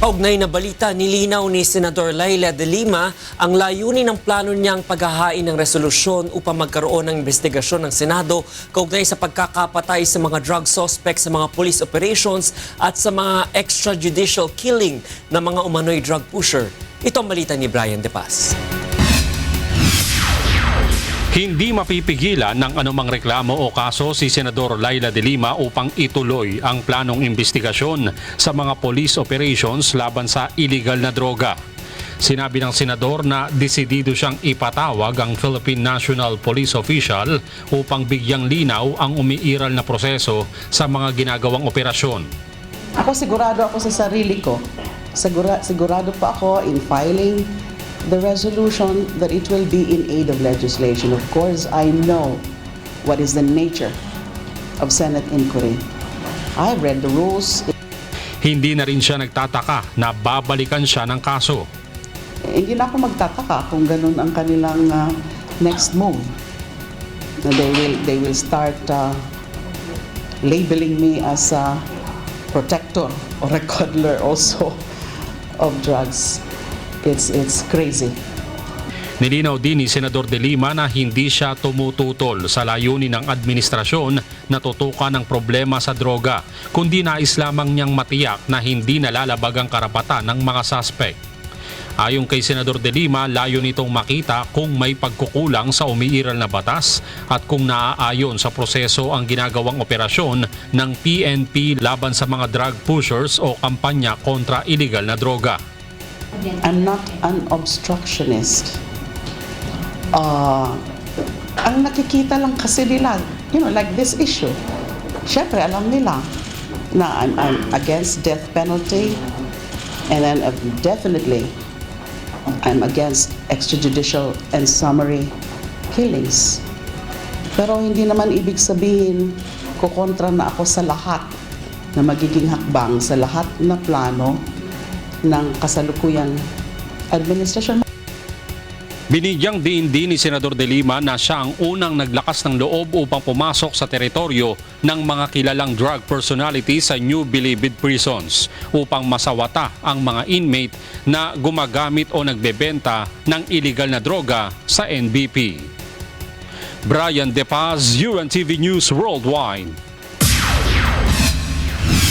Kaugnay na balita, nilinaw ni Senador Laila de Lima ang layunin ng plano niyang paghahain ng resolusyon upang magkaroon ng investigasyon ng Senado kaugnay sa pagkakapatay sa mga drug suspects sa mga police operations at sa mga extrajudicial killing ng mga umano'y drug pusher. Ito ang balita ni Brian De Paz. Hindi mapipigilan ng anumang reklamo o kaso si Senador Laila de Lima upang ituloy ang planong investigasyon sa mga police operations laban sa illegal na droga. Sinabi ng senador na desidido siyang ipatawag ang Philippine National Police Official upang bigyang linaw ang umiiral na proseso sa mga ginagawang operasyon. Ako sigurado ako sa sarili ko. Sigura, sigurado pa ako in filing the resolution that it will be in aid of legislation. Of course, I know what is the nature of Senate inquiry. I've read the rules. Hindi na rin siya nagtataka na babalikan siya ng kaso. Eh, Hindi na ako magtataka kung ganun ang kanilang uh, next move. Na they will they will start uh, labeling me as a protector or a cuddler also of drugs. It's it's crazy. Nilinaw din ni Senador De Lima na hindi siya tumututol sa layunin ng administrasyon na tutukan ng problema sa droga, kundi nais lamang niyang matiyak na hindi nalalabag ang karapatan ng mga suspect. Ayon kay Senador De Lima, layo nitong makita kung may pagkukulang sa umiiral na batas at kung naaayon sa proseso ang ginagawang operasyon ng PNP laban sa mga drug pushers o kampanya kontra illegal na droga. I'm not an obstructionist. Uh, ang nakikita lang kasi nila, you know, like this issue, syempre alam nila na I'm, I'm against death penalty and then uh, definitely I'm against extrajudicial and summary killings. Pero hindi naman ibig sabihin kukontra na ako sa lahat na magiging hakbang sa lahat na plano ng kasalukuyang administrasyon. Binigyang diin din ni Senador De Lima na siya ang unang naglakas ng loob upang pumasok sa teritoryo ng mga kilalang drug personality sa New Bilibid prisons upang masawata ang mga inmate na gumagamit o nagbebenta ng illegal na droga sa NBP. Brian De Paz, UNTV News Worldwide.